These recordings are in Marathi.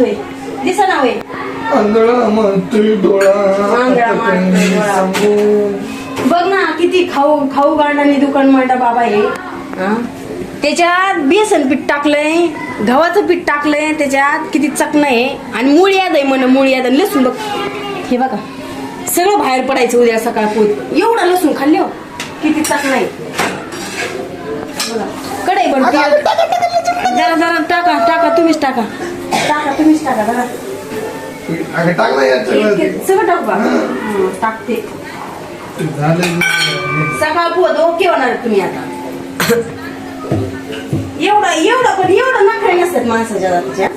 म्हणतोय दिसा ना वय आंधळा म्हणतोय डोळा आंधळा म्हणतोय बघ ना किती खाऊ खाऊ गांडाने दुकान मांडा बाबा हे. हा? त्याच्यात बेसन पीठ टाकलंय गव्हाचं पीठ टाकलंय त्याच्यात किती चकणं आहे. आणि मूळ याद आहे म्हण मूळ याद आहे. लसूण बघ. हे बघा. सगळं बाहेर पडायचं उद्या सकाळ पोत. एवढं लसूण खाल्ले हो. किती चकणं आहे. बघा. कडे टाका, जरा जरा टाका टाका तुम्हीच टाका. टाका तुम्हीच टाका अगं ना यात सगळं. टाक बा. हं, टाकते. झालं सकाळ पोत ओके होणार तुम्ही आता. एवढं एवढं पण एवढं नखरे नसतात माणसाच्या जातीच्या.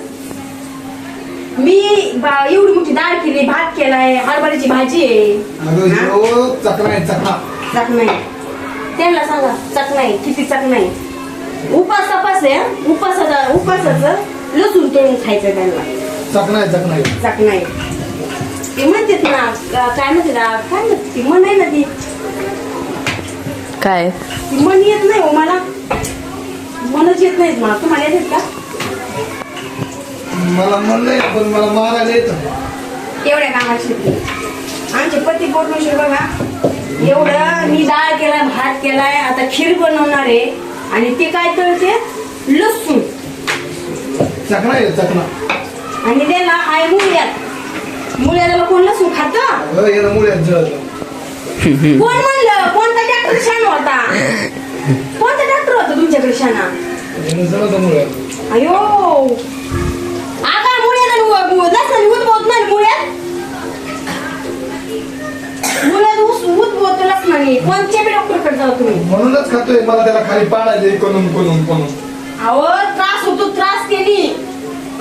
मी बा- एवढी मोठी डाळ केली भात केलाय हरभऱ्याची भाजी आहे. अगं ह्यो आहे चकना. चक नाही त्यांना सांगा चक नाही किती चक नाही उपास तपास आहे हं? उपासाचा उपासाचं. लसूण तळून खायचं त्यांना. चकना आहे चकना आहे. चक नाही ते म्हणतात ना काय म्हणते ना काय म्हणते ती म्हण आहे ना ती. काय? ती मन येत नाही हो मला. मनच येत नाहीत मला. तुम्हाला येतात का? मला मन नाही पण मला मारायला येतं. एवढ्या कामाची. ती. आमचे पती परमेश्वर बघा. एवढं मी डाळ केलाय भात केलाय आता खीर बनवणार आहे. आणि ते काय तळते? लसूण. चकना आहे चकना आणि त्याला आहे मुळ्यात. मुळ्याला कोण लसूण खात? यानं मुळ्यात जळतं कोण म्हणलं? कोणता ट्रॅक्टर शान होता? कोणता ट्रॅक्टर होता तुमच्याकडे शाना? यानं जळतं मुळ्यात. अयो. आगा मुळ्यात आणि उ- लसण उद्भवत नाही मुळ्यात. मुळ्यात ऊस उद्भवत लसणाने. कोणत्या बी डॉक्टरकडे जाऊ तुम्ही? म्हणूनच खातोय मला त्याला खाली पाडायचे करून करून करून अहो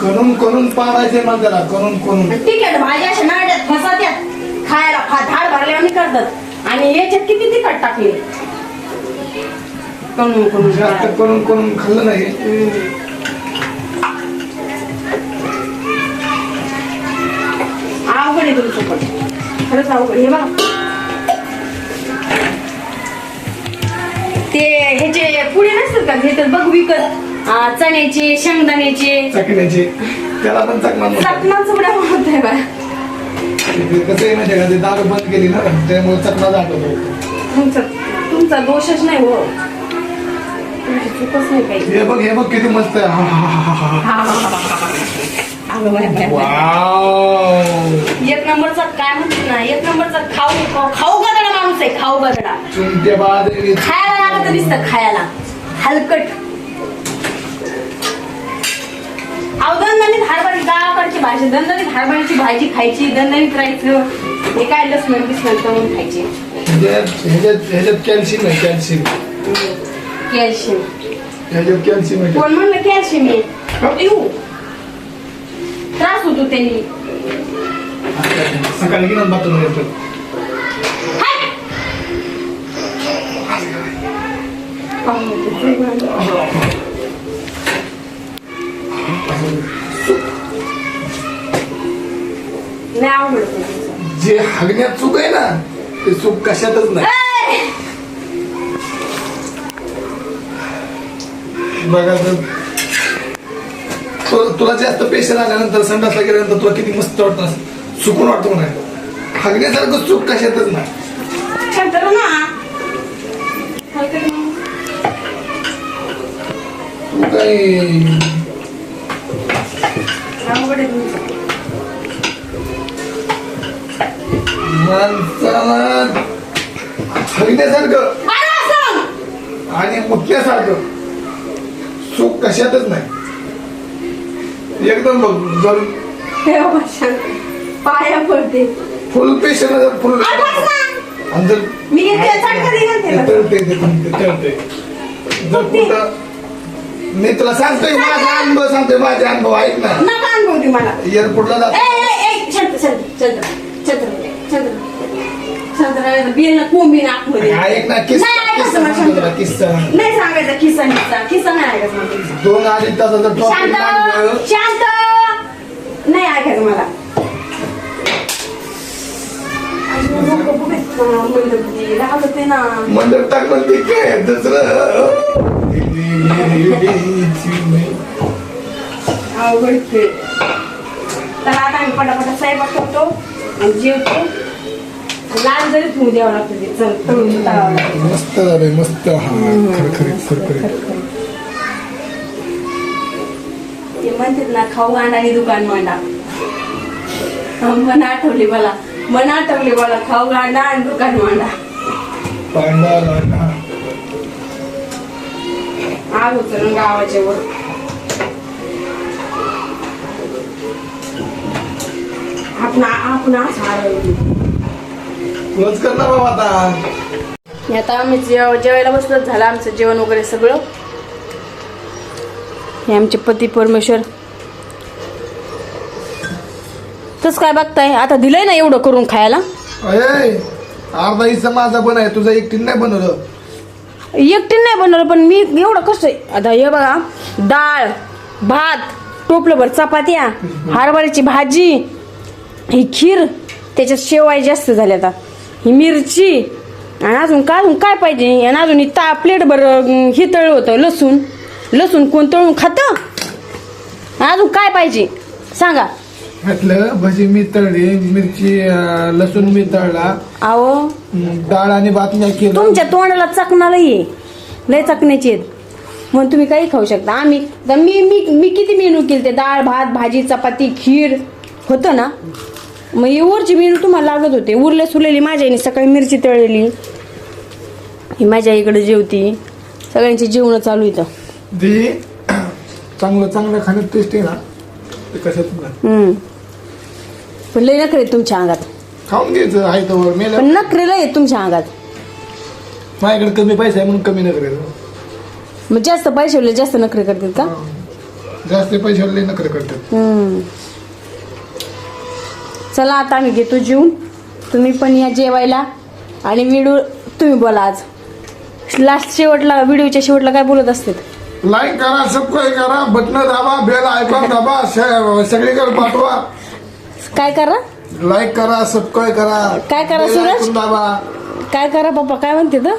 करून करून पाडायचे मला त्याला करून करून. तिखट भाज्या अशा नाड्यात फसात्यात खायला फा झाड भरल्याने करतात आणि याच्यात किती तिखट टाकले? करून करून जास्त करून करून खाल्लं नाही. अवघड आहे तुमचं पण. खरंच अवघड हे बघा. ते ह्याचे पुढे नसतात का? घेतात बघ विकत. चण्याचे शेंगदाण्याचे. चकण्याचे. त्याला पण चकना चुकड्या म्हणतोय बा कसं आहे का? ते दारू बंद केली ना त्यामुळे चकना जातो तुमचा तुमचा दोषच नाही हो. तुमची चूकच नाही काही. हे बघ हे बघ किती मस्त आहे. हा, हा, हा, हा, हा. अगं बाय, बाय, बाय. वाव. एक नंबरचा काय म्हणते ना एक नंबरचा खाऊ खाऊ गदडा माणूस आहे खाऊ गदडा. चुंट्या बाजरी खायला लागत दिसत खायला. हलकट अहो दणदणीत हरभरी गावाकडची भाजी दणदणीत हरभरीची भाजी खायची दणदणीत राहायचं हे काय लसण बिसण तळून खायचे. ह्याच्यात ह्याच्यात ह्याच्यात कॅल्शियम आहे कॅल्शियम कॅल्शियम ह्याच्यात कॅल्शियम आहे. कोण म्हणलं कॅल्शियम आहे? येऊ. त्रास होतो त्यांनी. सकाळी बाथरूम येतो! जे हगण्यात चूक आहे ना ते चूक कशातच नाही! बघा तर तु- तुला जास्त पेशंट आल्यानंतर संडासला गेल्यानंतर तुला किती मस्त वाटतं सुकून वाटतो नाही हगण्यासारखं चूक कशातच नाही. काय करू ना. हलकट मग. तू काही अवघड आहे. तुमचं. माणसाला सांग! आणि उठण्यासारखं सुख कशातच नाही. एकदम बघ जर हे. पाया पडते. Full patient full. आणि जर मी जर कुठं मी तुला सांगतोय माझा अनुभव सांगतोय माझे अनुभव ऐक ना. एअरपोर्टला जातो ए, ए, शांत, शांत, शांत, शांत राहा, शांत राहा. शांत राहा, बिल ना कोंबी ना आतमध्ये. ऐक ना किस्सा नाही किस्सा सांगतो शांत तुला. किस्सा नाही सांगायचा किस्सा नाही ऐकायचा मला तुमचा. दोन अडीच तासाचा शांत टॉपिक शांत नाही ऐकायचं मला हा, राहत ते ना मंडप टाक म्हणते काय दुसरं अवघड ते त्याला आता आम्ही पटापटा स्वयंपाक करतो आणि जेवतो लाल जरी ठेवू द्यावं लागतं ते चल तळून तळावं लागतं मस्त झालंय मस्त. हा खरखरीत खरखरीत. ते म्हणतात ना खाऊ गांडा आणि दुकान मांडा. मन आठवली मला. मन आठवली मला खाऊ गांडा आणि दुकान मांडा. पांडा लांडा आग उचलून गावाच्या वर. आपण आपण. क्लोज कर ना बाबा आता. आता आम्ही जेव जेवायला बसलो झालं आमचं जेवण वगैरे सगळं. हे आमचे पती परमेश्वर. तस काय बघताय? आता दिलंय ना एवढं करून खायला? अर्धा हिस्सा माझा पण आहे तुझा एकटीन नाही बनवलं. एकटीने नाही बनवलं पण मी एवढं कसं आहे? आता हे बघा डाळ भात टोपलंभर चपात्या हरभऱ्याची भाजी ही खीर त्याच्यात शेवाय जास्त झाल्या आता. ही मिरची आणि अजून काय अजून काय पाहिजे? आणि अजून ही ता प्लेटभर अं, हे तळलं होतं लसूण. लसूण कोण तळून खातं? अजून काय पाहिजे? सांगा. म्हटलं भजी मी तळली मिरची लसूण मी तळला. हम्म, डाळ आणि भात केलं. तुमच्या तोंडाला चकणाला ये लय चकण्याची आहेत. म्हणून तुम्ही काही खाऊ शकता. आम्ही तर मी मी मी किती मेनू केले ते डाळ भात भाजी चपाती खीर. होतं ना? मग हे वरची मेनू तुम्हाला लागत होते. उरले सुरलेली माझ्या आईने सकाळी मिरची तळलेली. ही माझ्या आईकडे जेवती. सगळ्यांची जेवण चालू इथं. दी. चांगलं चांगलं खाण्यात टेस्ट आहे ना. ते कशात नाही हम्म. पण लय नखरे आहेत तुमच्या अंगात. खाऊन घ्यायचं आहे तर मेलं पण नखरे लय आहेत तुमच्या अंगात. माझ्याकडे कमी पैसा आहे म्हणून कमी नाही करायचं मग जास्त पैसे जास्त नखरे करतात का? जास्त लई नखरे करतात. हम्म. चला आता आम्ही घेतो जेवून. तुम्ही पण या जेवायला. आणि व्हिडिओ तुम्ही बोला आज. लास्ट शेवटला व्हिडिओच्या शेवटला काय बोलत असते लाईक करा सबस्क्राईब करा बटन दाबा बेल आयकॉन दाबा सगळीकडे पाठवा. काय करा? लाईक करा सबस्क्राईब करा काय करा, सूरज? icon दाबा. काय करा पप्पा? काय म्हणते तर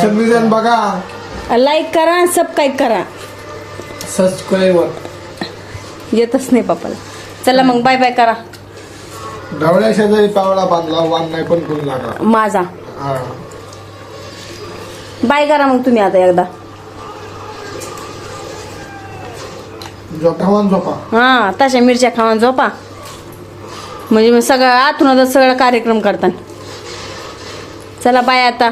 सगळीजण बघा. लाईक करा सबस्क्राईब करा. सबस्क्राईबर येतच नाही पप्पाला. चला मग बाय बाय करा. ढवळ्या शेजारी पावळा बांधला वान नाही पण करू लागा माझा. हा. बाय करा मग तुम्ही आता एकदा. झोपा. हां तशा मिरच्या खावा झोपा. म्हणजे मग सगळं आतून सगळं कार्यक्रम करतात. चला बाय आता.